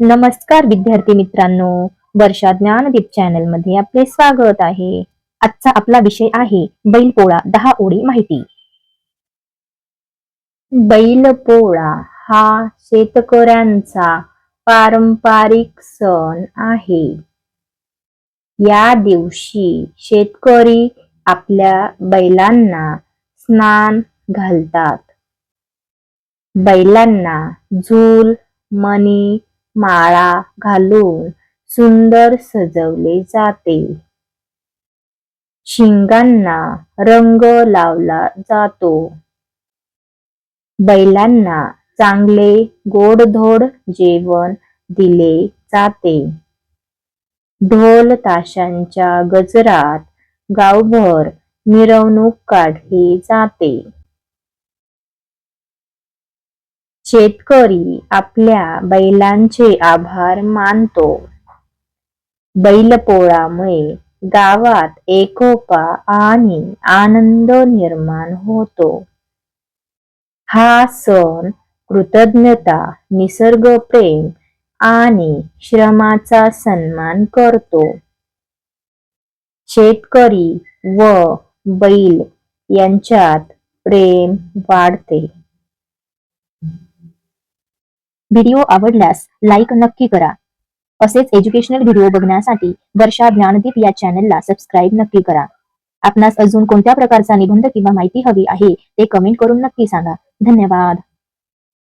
नमस्कार विद्यार्थी मित्रांनो वर्षा ज्ञानदीप चॅनलमध्ये आपले स्वागत आहे. आजचा आपला विषय आहे बैलपोळा दहा ओळी माहिती. बैलपोळा हा शेतकऱ्यांचा पारंपरिक सण आहे. या दिवशी शेतकरी आपल्या बैलांना स्नान घालतात. बैलांना झूल मणी माळा घालून सुंदर सजवले जाते. शिंगांना रंग लावला जातो. बैलांना चांगले गोडधोड जेवण दिले जाते. ढोल ताशांच्या गजरात गावभर मिरवणूक काढली जाते. शेतकरी आपल्या बैलांचे आभार मानतो. बैलपोळामुळे गावात एकोपा आणि आनंद निर्माण होतो. हा सण कृतज्ञता निसर्ग प्रेम आणि श्रमाचा सन्मान करतो. शेतकरी व बैल यांच्यात प्रेम वाढते. व्हिडिओ आवडल्यास लाईक नक्की करा. असेच एज्युकेशनल व्हिडिओ बघण्यासाठी वर्षा ज्ञानदीप या चॅनलला सबस्क्राईब नक्की करा. आपणास अजून कोणत्या प्रकारचा निबंध किंवा माहिती हवी आहे ते कमेंट करून नक्की सांगा. धन्यवाद.